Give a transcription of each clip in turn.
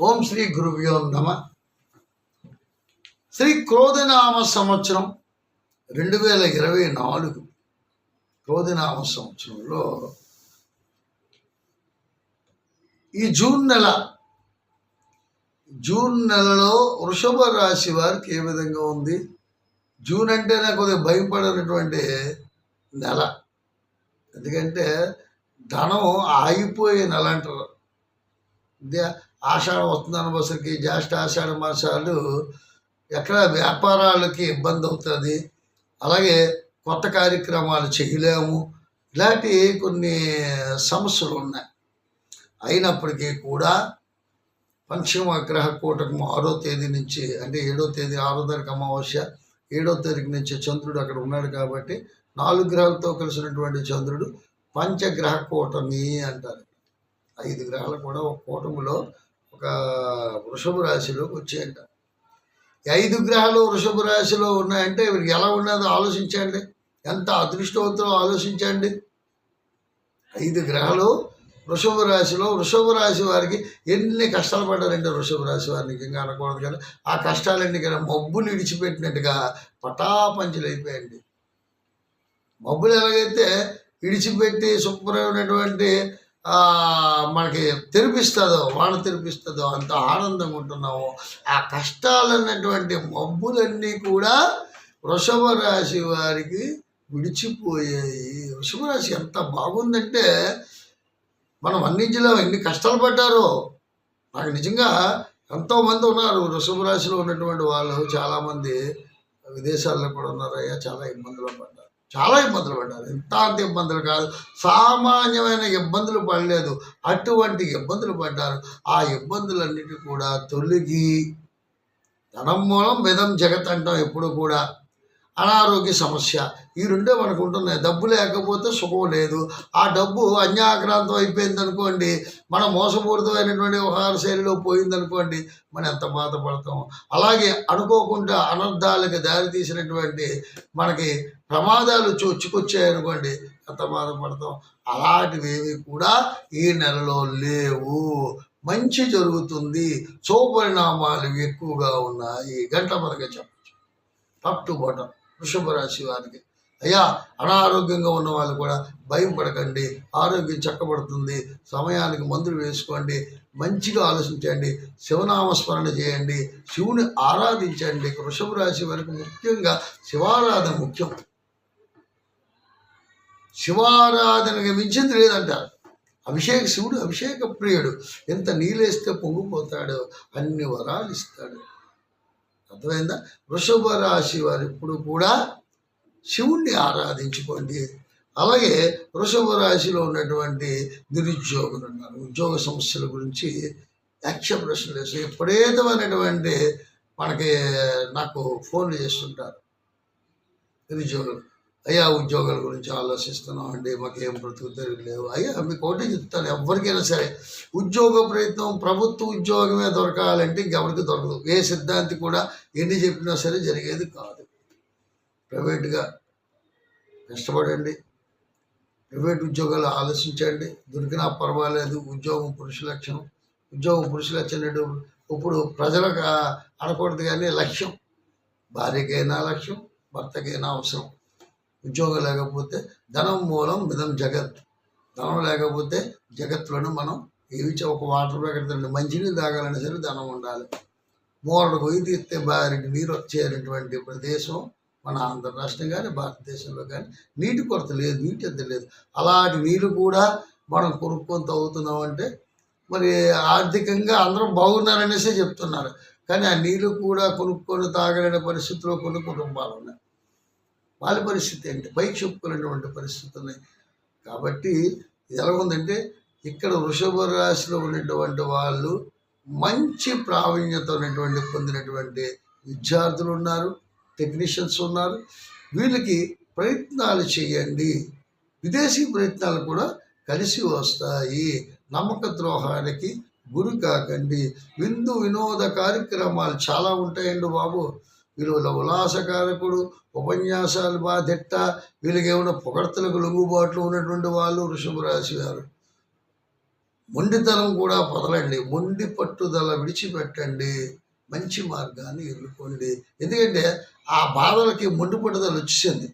ఓం శ్రీ గురుభ్యో నమ. శ్రీ క్రోధనామ సంవత్సరం రెండు వేల ఇరవై నాలుగు క్రోధనామ సంవత్సరంలో ఈ జూన్ నెల జూన్ నెలలో వృషభ రాశి వారికి ఏ విధంగా ఉంది? జూన్ అంటేనే కొద్దిగా భయపడినటువంటి నెల. ఎందుకంటే ధనం ఆగిపోయే నెల అంటారు. ఆషాఢం వస్తుందన్న బస్సుకి జ్యేష్ఠ ఆషాఢ మాసాలు ఎక్కడ వ్యాపారాలకి ఇబ్బంది అవుతుంది. అలాగే కొత్త కార్యక్రమాలు చేయలేము. ఇలాంటి కొన్ని సమస్యలు ఉన్నాయి. అయినప్పటికీ కూడా పంచమ గ్రహ కూటకం ఆరో తేదీ నుంచి అంటే ఏడో తేదీ ఆరో తారీఖు అమావాస్య ఏడో తారీఖు నుంచి చంద్రుడు అక్కడ ఉన్నాడు కాబట్టి నాలుగు గ్రహాలతో కలిసినటువంటి చంద్రుడు పంచగ్రహ కూటమి అంటారు. ఐదు గ్రహాలు కూడా ఒక కూటమిలో ఒక వృషభ రాశిలోకి వచ్చాయంట. ఐదు గ్రహాలు వృషభ రాశిలో ఉన్నాయంటే వీరికి ఎలా ఉన్నదో ఆలోచించండి. ఎంత అదృష్టవంతులో ఆలోచించండి. ఐదు గ్రహాలు వృషభ రాశిలో వృషభ రాశి వారికి ఎన్ని కష్టాలు పడ్డారంటే వృషభ రాశి వారికి ఇంకా అనకూడదు కానీ ఆ కష్టాలన్నీ కానీ మబ్బులు ఇడిచిపెట్టినట్టుగా పటాపంచులు అయిపోయాయండి మబ్బులు ఎలాగైతే ఇడిచిపెట్టి శుభ్రమైనటువంటి మనకి తెరిపిస్తుందో వాన తెరిపిస్తుందో అంత ఆనందంగా ఉంటున్నాము ఆ కష్టాలన్నటువంటి మబ్బులన్నీ కూడా వృషభ రాశి వారికి విడిచిపోయాయి. వృషభ రాశి ఎంత బాగుందంటే మనం అన్నింటిలో ఎన్ని కష్టాలు పడ్డారో నాకు నిజంగా ఎంతోమంది ఉన్నారు వృషభ రాశిలో ఉన్నటువంటి వాళ్ళు. చాలామంది విదేశాల్లో కూడా ఉన్నారయ్యా చాలా ఇబ్బందులు పడ్డారు. చాలా ఇబ్బందులు పడ్డారు. ఎంత అంత ఇబ్బందులు కాదు. సామాన్యమైన ఇబ్బందులు పడలేదు. అటువంటి ఇబ్బందులు పడ్డారు. ఆ ఇబ్బందులన్నిటి కూడా తొలగి ధనం మూలం విధం జగత్ అంటాం ఎప్పుడు కూడా. అనారోగ్య సమస్య. ఈ రెండే మనకు ఉంటున్నాయి. డబ్బు లేకపోతే సుఖం లేదు. ఆ డబ్బు అన్యాక్రాంతం అయిపోయింది అనుకోండి మన మోసపూరితమైనటువంటి వ్యవహార శైలిలో పోయింది అనుకోండి మనం ఎంత బాధపడతాం. అలాగే అనుకోకుండా అనర్థాలకు దారితీసినటువంటి మనకి ప్రమాదాలు చొచ్చుకొచ్చాయి అనుకోండి ఎంత బాధపడతాం. అలాంటివి కూడా ఈ నెలలో లేవు. మంచి జరుగుతుంది. శుభపరిణామాలు ఎక్కువగా ఉన్నాయి. గంట మనకే చెప్పచ్చు. టాప్ టు బాటం వృషభ రాశి వారికి. అయ్యా అనారోగ్యంగా ఉన్న వాళ్ళు కూడా భయం పడకండి ఆరోగ్యం చక్కబడుతుంది సమయానికి మందులు వేసుకోండి మంచిగా ఆలోచించండి శివనామస్మరణ చేయండి శివుని ఆరాధించండి. వృషభ రాశి వారికి ముఖ్యంగా శివారాధన ముఖ్యం. శివారాధనకి మించింది లేదంటారు. అభిషేక శివుడు అభిషేక ప్రియుడు. ఎంత నీళ్ళేస్తే పొంగిపోతాడో అన్ని వరాలు ఇస్తాడు. అర్థమైందా? వృషభ రాశి వారు ఇప్పుడు కూడా శివుణ్ణి ఆరాధించుకోండి. అలాగే వృషభ రాశిలో ఉన్నటువంటి నిరుద్యోగులు ఉన్నారు. ఉద్యోగ సమస్యల గురించి యక్ష ప్రశ్నలు వేసి విపరీతమైనటువంటి మనకి నాకు ఫోన్లు చేస్తుంటారు నిరుద్యోగులు. అయ్యా ఉద్యోగాల గురించి ఆలోచిస్తున్నాం అండి మాకు ఏం బ్రతుకు లేవు. అయ్యా మీకు ఒకటే చెప్తాను ఎవరికైనా సరే. ఉద్యోగ ప్రయత్నం ప్రభుత్వ ఉద్యోగమే దొరకాలంటే ఇంకెవరికి దొరకదు. ఏ సిద్ధాంతి కూడా ఎన్ని చెప్పినా సరే జరిగేది కాదు. ప్రైవేట్గా కష్టపడండి ప్రైవేట్ ఉద్యోగాలు ఆలోచించండి. దొరికినా పర్వాలేదు ఉద్యోగం పురుష లక్షణం. ఉద్యోగం పురుష లక్షణం ఇప్పుడు ప్రజలకు అనకూడదు కానీ లక్ష్యం. భార్యకైనా లక్ష్యం భర్తకైనా అవసరం. ఉద్యోగం లేకపోతే ధనం మూలం మిదం జగత్. ధనం లేకపోతే జగత్తులను మనం ఏవి ఒక వాటర్ ప్యాకెట్ తింటే మంచినీళ్ళు తాగాలని సరే ధనం ఉండాలి. మూలడు పోయి తీస్తే బారికి నీరు వచ్చేటటువంటి ప్రదేశం మన ఆంధ్ర రాష్ట్రం కానీ భారతదేశంలో కానీ నీటి కొరత లేదు నీటి ఎంత లేదు. అలాంటి నీళ్ళు కూడా మనం కొనుక్కొని తాగుతున్నాం అంటే మరి ఆర్థికంగా అందరం బాగున్నారనేసే చెప్తున్నారు. కానీ ఆ నీళ్ళు కూడా కొనుక్కొని తాగలేని పరిస్థితిలో కొన్ని కుటుంబాలు ఉన్నాయి. వాళ్ళ పరిస్థితి ఏంటి? పై చెప్పుకునేటువంటి పరిస్థితులు ఉన్నాయి కాబట్టి ఇది ఎలా ఉందంటే ఇక్కడ వృషభ రాశిలో ఉన్నటువంటి వాళ్ళు మంచి ప్రావీణ్యత ఉన్నటువంటి పొందినటువంటి విద్యార్థులు ఉన్నారు టెక్నీషియన్స్ ఉన్నారు. వీళ్ళకి ప్రయత్నాలు చేయండి. విదేశీ ప్రయత్నాలు కూడా కలిసి వస్తాయి. నమ్మక ద్రోహానికి గురి కాకండి. విందు వినోద కార్యక్రమాలు చాలా ఉంటాయండి బాబు. విలువల ఉల్లాసకారకుడు ఉపన్యాసాలు బాధిట్ట వీళ్ళకి ఏమైనా పొగడ్తలకు లొంగుబాట్లు ఉన్నటువంటి వాళ్ళు వృషభ రాశి వారు. మొండితనం కూడా పొదలండి. మొండి పట్టుదల విడిచిపెట్టండి. మంచి మార్గాన్ని ఎదుర్కోండి ఎందుకంటే ఆ బాధలకి మొండి పట్టుదల వచ్చేసింది.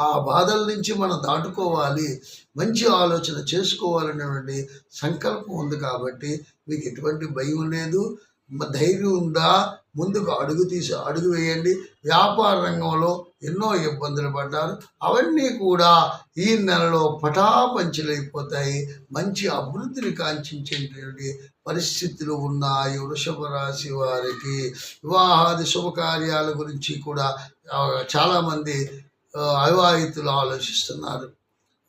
ఆ బాధల నుంచి మనం దాటుకోవాలి. మంచి ఆలోచన చేసుకోవాలనేటువంటి సంకల్పం ఉంది కాబట్టి మీకు ఎటువంటి భయం లేదు. ధైర్యం ఉందా? ముందుకు అడుగు తీసి అడుగు వేయండి. వ్యాపార రంగంలో ఎన్నో ఇబ్బందులు పడ్డారు. అవన్నీ కూడా ఈ నెలలో పటాపంచలైపోతాయి. మంచి అభివృద్ధిని కాంక్షించేటువంటి పరిస్థితులు ఉన్నాయి వృషభ రాశి వారికి. వివాహాది శుభకార్యాల గురించి కూడా చాలామంది అవివాహితులు ఆలోచిస్తున్నారు.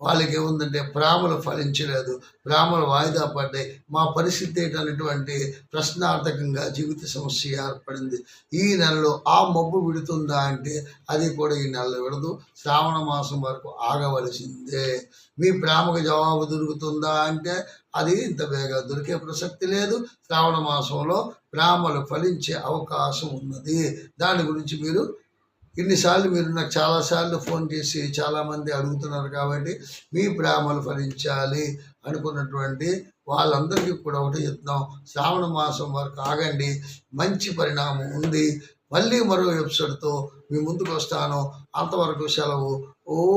వాళ్ళకి ఏముందంటే ప్రేమలు ఫలించలేదు ప్రేమలు వాయిదా పడ్డాయి. మా పరిస్థితి ఏంటనేటువంటి ప్రశ్నార్థకంగా జీవిత సమస్య ఏర్పడింది. ఈ నెలలో ఆ మబ్బు విడుతుందా అంటే అది కూడా ఈ నెలలో విడదు. శ్రావణ మాసం వరకు ఆగవలసిందే. మీ ప్రేమకు జవాబు దొరుకుతుందా అంటే అది ఇంత వేగా దొరికే ప్రసక్తి లేదు. శ్రావణ మాసంలో ప్రేమలు ఫలించే అవకాశం ఉన్నది. దాని గురించి మీరు ఇన్నిసార్లు మీరు నాకు చాలాసార్లు ఫోన్ చేసి చాలామంది అడుగుతున్నారు కాబట్టి మీ ప్రేమలు ఫలించాలి అనుకున్నటువంటి వాళ్ళందరికీ కూడా ఒకటి చెప్తున్నాం. శ్రావణ మాసం వరకు ఆగండి. మంచి పరిణామం ఉంది. మళ్ళీ మరో ఎపిసోడ్తో మీ ముందుకు వస్తాను. అంతవరకు సెలవు. ఓ